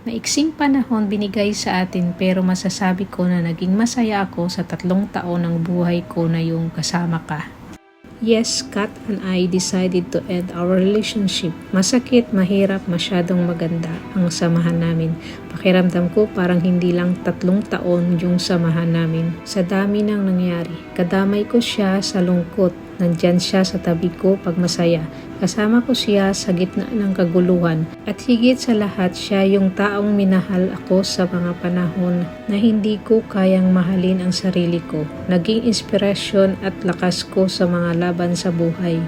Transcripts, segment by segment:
Maiksing panahon binigay sa atin pero masasabi ko na naging masaya ako sa tatlong taon ng buhay ko na yung kasama ka. Yes, Kat and I decided to end our relationship. Masakit, mahirap, masyadong maganda ang samahan namin. Pakiramdam ko parang hindi lang tatlong taon yung samahan namin. Sa dami nang nangyari, kadamay ko siya sa lungkot. Nandyan siya sa tabi ko pag masaya. Kasama ko siya sa gitna ng kaguluhan. At higit sa lahat, siya yung taong minahal ako sa mga panahon na hindi ko kayang mahalin ang sarili ko. Naging inspirasyon at lakas ko sa mga laban sa buhay.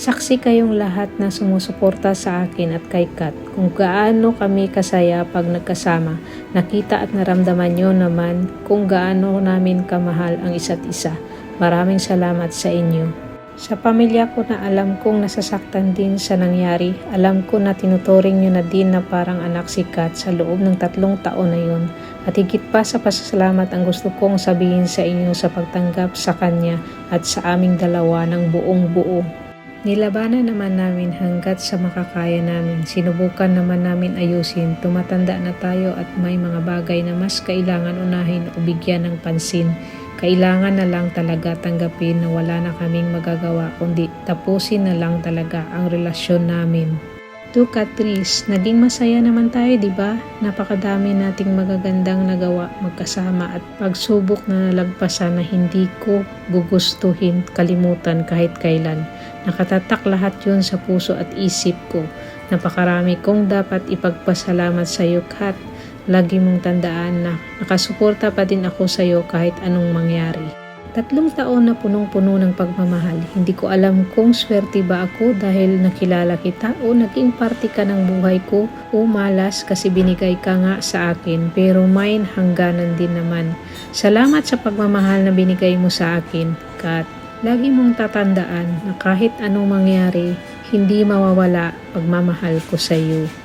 Saksi kayong lahat na sumusuporta sa akin at kay Kat kung gaano kami kasaya pag nagkasama. Nakita at naramdaman nyo naman kung gaano namin kamahal ang isa't isa. Maraming salamat sa inyo. Sa pamilya ko na alam kong nasasaktan din sa nangyari, alam ko na tinuturing nyo na din na parang anak si Kat sa loob ng tatlong taon na yun. At higit pa sa pasasalamat ang gusto kong sabihin sa inyo sa pagtanggap sa kanya at sa aming dalawa ng buong buo. Nilabanan naman namin hanggat sa makakaya namin. Sinubukan naman namin ayusin. Tumatanda na tayo at may mga bagay na mas kailangan unahin o bigyan ng pansin. Kailangan na lang talaga tanggapin na wala na kaming magagawa kundi tapusin na lang talaga ang relasyon namin. To Catrice, naging masaya naman tayo, di ba? Napakadami nating magagandang nagawa magkasama at pagsubok na nalagpasan na hindi ko gugustuhin kalimutan kahit kailan. Nakatatak lahat yun sa puso at isip ko. Napakarami kong dapat ipagpasalamat sa iyo, Kat. Lagi mong tandaan na nakasuporta pa din ako sa iyo kahit anong mangyari. Tatlong taon na punong-puno ng pagmamahal. Hindi ko alam kung swerte ba ako dahil nakilala kita o naging parte ka ng buhay ko o malas kasi binigay ka nga sa akin pero may hangganan din naman. Salamat sa pagmamahal na binigay mo sa akin, Kat. Lagi mong tatandaan na kahit anong mangyari, hindi mawawala pagmamahal ko sa iyo.